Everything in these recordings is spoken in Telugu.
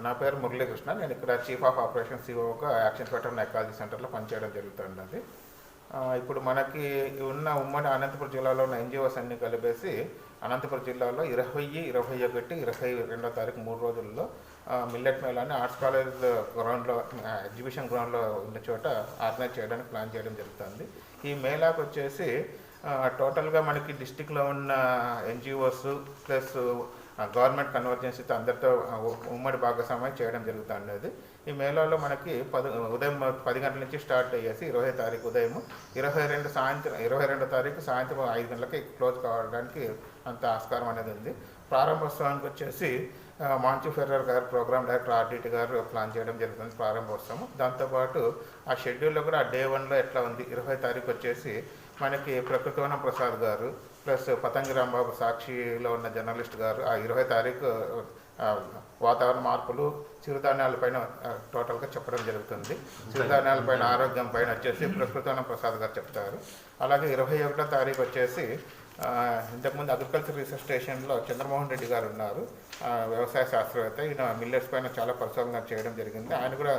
నా పేరు మురళీకృష్ణ. నేను ఇక్కడ చీఫ్ ఆఫ్ ఆపరేషన్ సిఓగా యాక్షన్ స్పెక్టర్ ఎకాలజీ సెంటర్లో పనిచేయడం జరుగుతుంది ఆ, ఇప్పుడు మనకి ఉన్న ఉమ్మడి అనంతపురం జిల్లాలో ఉన్న ఎన్జిఓస్ అన్ని కలిపేసి అనంతపురం జిల్లాలో ఇరవై ఇరవై ఒకటి ఇరవై రెండో తారీఖు మూడు రోజుల్లో మిల్లెట్ మిల్లెట్ మేళాని ఆర్ట్స్ కాలేజ్ గ్రౌండ్లో ఎగ్జిబిషన్ గ్రౌండ్లో ఉన్న చోట ఆర్గనైజ్ చేయడానికి ప్లాన్ చేయడం జరుగుతుంది. ఈ మేళాకు వచ్చేసి టోటల్గా మనకి డిస్టిక్లో ఉన్న ఎన్జిఓస్ ప్లస్ గవర్నమెంట్ కన్వర్జెన్సీతో అందరితో ఉ- ఉమ్మడి భాగస్వామ్యం చేయడం జరుగుతుంది ఈ మేళాలో మనకి పది ఉదయం పది గంటల నుంచి స్టార్ట్ అయ్యేసి ఇరవై తారీఖు ఉదయం ఇరవై రెండు సాయంత్రం ఇరవై రెండో తారీఖు సాయంత్రం ఐదు గంటలకి క్లోజ్ కావడానికి అంత ఆస్కారం అనేది ఉంది. ప్రారంభోత్సవానికి వచ్చేసి మాంచు ఫెర్రర్ గారు ప్రోగ్రామ్ డైరెక్టర్ ఆర్డిటి గారు ప్లాన్ చేయడం జరుగుతుంది ప్రారంభోత్సవం. దాంతోపాటు ఆ షెడ్యూల్లో కూడా ఆ డే వన్లో ఎట్లా ఉంది? ఇరవై తారీఖు వచ్చేసి మనకి ప్రకృతివన ప్రసాద్ గారు ప్లస్ పతంగి రాంబాబు సాక్షిలో ఉన్న జర్నలిస్ట్ గారు ఆ ఇరవై తారీఖు వాతావరణ మార్పులు చిరుధాన్యాలపైన టోటల్గా చెప్పడం జరుగుతుంది. చిరుధాన్యాలపైన ఆరోగ్యం పైన వచ్చేసి ప్రకృతివన ప్రసాద్ గారు చెప్తారు. అలాగే ఇరవై ఒకటో తారీఖు వచ్చేసి ఇంతకుముందు అగ్రికల్చర్ రీసెర్చ్ స్టేషన్లో చంద్రమోహన్ రెడ్డి గారు ఉన్నారు. వ్యవసాయ శాస్త్రవేత్త. ఈయన మిల్లెట్స్ పైన చాలా పరిశోధన చేయడం జరిగింది. ఆయన కూడా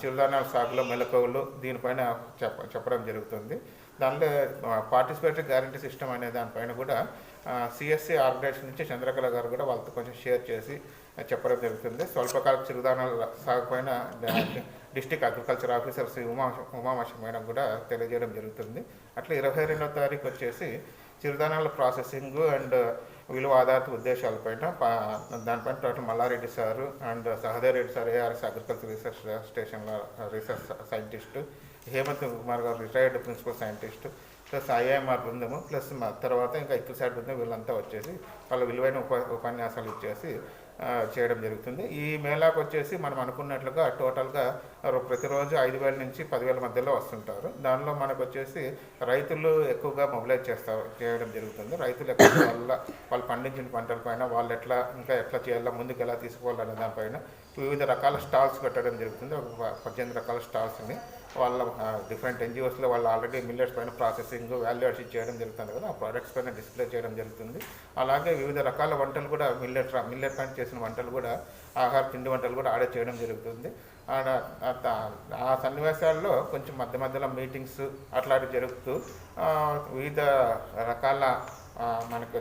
చిరుధాన్యాల సాగులో మెలకువలు దీనిపైన చెప్ప చెప్పడం జరుగుతుంది. దానిలో పార్టిసిపేటరీ గ్యారంటీ సిస్టమ్ అనే దానిపైన కూడా సిఎస్సి ఆర్గనైజేషన్ నుంచి చంద్రకళ గారు కూడా వాళ్ళతో కొంచెం షేర్ చేసి చెప్పడం జరుగుతుంది. స్వల్పకాల చిరుధాన్యాల సాగు డిస్టిక్ అగ్రికల్చర్ ఆఫీసర్స్ ఉమా ఉమామశ మేడం కూడా తెలియజేయడం జరుగుతుంది. అట్లా ఇరవై రెండవ తారీఖు వచ్చేసి చిరుధాన్యాల ప్రాసెసింగ్ అండ్ విలువ ఆధారిత ఉద్దేశాలపైన దానిపైన doctor Malla Reddy sir and Sahadev Reddy sir ARS agriculture research స్టేషన్లో రీసెర్చ్ సైంటిస్ట్ హేమంత్ కుమార్ గారు retired principal scientist plus IIMR బృందము plus మా తర్వాత ఇంకా ఇక్కుసారి బృందం వీళ్ళంతా వచ్చేసి వాళ్ళ విలువైన ఉప ఉపన్యాసాలు ఇచ్చేసి చేయడం జరుగుతుంది. ఈ మేళాకు వచ్చేసి మనం అనుకున్నట్లుగా టోటల్గా ప్రతిరోజు ఐదు వేల నుంచి పదివేల మధ్యలో వస్తుంటారు. దానిలో మనకు వచ్చేసి రైతులు ఎక్కువగా మొబిలైజ్ చేస్తారు చేయడం జరుగుతుంది. రైతులు ఎక్కువ వల్ల వాళ్ళు పండించిన పంటల పైన వాళ్ళు ఎట్లా ఇంకా ఎట్లా చేయాలా ముందుకు ఎలా తీసుకోవాలనే దానిపైన వివిధ రకాల స్టాల్స్ పెట్టడం జరుగుతుంది. ఒక పద్దెనిమిది రకాల స్టాల్స్ని వాళ్ళ డిఫరెంట్ ఎన్జిఓస్లో వాళ్ళు ఆల్రెడీ మిల్లెట్స్ పైన ప్రాసెసింగ్ వాల్యూ చేయడం జరుగుతుంది కదా. ఆ ప్రోడక్ట్స్ పైన డిస్ప్లే చేయడం జరుగుతుంది. అలాగే వివిధ రకాల వంటలు కూడా మిల్లెట్ మిల్లెట్ పైన చేసిన వంటలు కూడా ఆహార పిండి వంటలు కూడా ఆడే చేయడం జరుగుతుంది. ఆడ ఆ సన్నివేశాల్లో కొంచెం మధ్య మధ్యలో మీటింగ్స్ అట్లాంటివి జరుగుతూ ఆ, వివిధ రకాల మనకు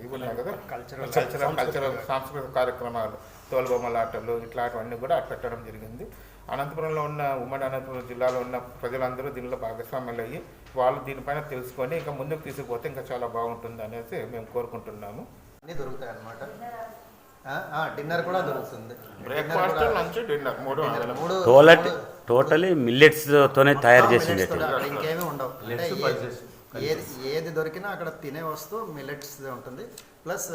ఇవి ఉన్నాయి కదా కల్చరల్ కల్చరల్ కల్చరల్ సాంస్కృతిక కార్యక్రమాలు తోలుబొమ్మలాటలు ఇట్లాంటివన్నీ కూడా పెట్టడం జరిగింది. అనంతపురంలో ఉన్న ఉమ్మడి అనంతపురం జిల్లాలో ఉన్న ప్రజలందరూ దీనిలో భాగస్వామ్యాలు అయ్యి వాళ్ళు దీనిపైన తెలుసుకొని ఇంకా ముందుకు తీసుకుపోతే ఇంకా చాలా బాగుంటుంది అనేసి మేము కోరుకుంటున్నాము. అన్నీ దొరుకుతాయి అన్నమాట డిన్నర్ కూడా దొరుకుతుంది. బ్రేక్ఫాస్ట్ లంచ్ డిన్నర్ మూడు. మూడు టోలట్ టోటలీ మిల్లెట్స్తోనే తయారు మొత్తం చేసింది ఇంకేమీ ఉండవు. ఏది ఏది దొరికినా అక్కడ తినే వస్తూ మిల్లెట్స్ ఉంటుంది. ప్లస్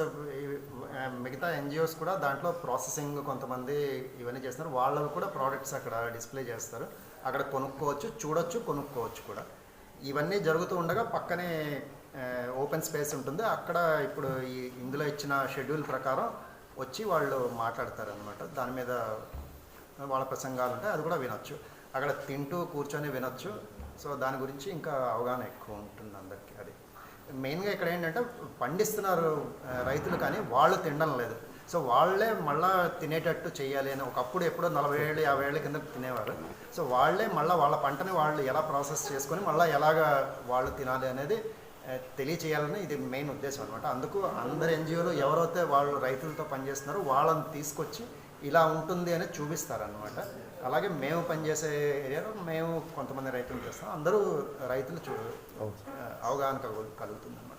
మిగతా ఎన్జిఓస్ కూడా దాంట్లో ప్రాసెసింగ్ కొంతమంది ఇవన్నీ చేస్తున్నారు వాళ్ళవి కూడా ప్రోడక్ట్స్ అక్కడ డిస్ప్లే చేస్తారు. అక్కడ కొనుక్కోవచ్చు చూడొచ్చు కొనుక్కోవచ్చు కూడా. ఇవన్నీ జరుగుతూ ఉండగా పక్కనే ఓపెన్ స్పేస్ ఉంటుంది. అక్కడ ఇప్పుడు ఈ ఇందులో ఇచ్చిన షెడ్యూల్ ప్రకారం వచ్చి వాళ్ళు మాట్లాడతారనమాట దాని మీద వాళ్ళ ప్రసంగాలు ఉంటాయి అది కూడా వినొచ్చు. అక్కడ తింటూ కూర్చొని వినొచ్చు. సో దాని గురించి ఇంకా అవగాహన ఎక్కువ ఉంటుంది అందరికీ అది. మెయిన్గా ఇక్కడ ఏంటంటే పండిస్తున్నారు రైతులు కానీ వాళ్ళు తినడం లేదు. సో వాళ్ళే మళ్ళా తినేటట్టు చేయాలి అని ఒకప్పుడు ఎప్పుడో నలభై ఏళ్ళు యాభై ఏళ్ళ కింద తినేవారు. సో వాళ్ళే మళ్ళీ వాళ్ళ పంటని వాళ్ళు ఎలా ప్రాసెస్ చేసుకొని మళ్ళీ ఎలాగా వాళ్ళు తినాలి అనేది తెలియచేయాలని ఇది మెయిన్ ఉద్దేశం అనమాట అందుకు అందరు ఎన్జిఓలు ఎవరైతే వాళ్ళు రైతులతో పనిచేస్తున్నారో వాళ్ళని తీసుకొచ్చి ఇలా ఉంటుంది అని చూపిస్తారనమాట అలాగే మేము పనిచేసే ఏరియాలో మేము కొంతమంది రైతులు చేస్తాం. అందరూ రైతులు చూ అవగాహన కలుగు- కలుగుతుంది అనమాట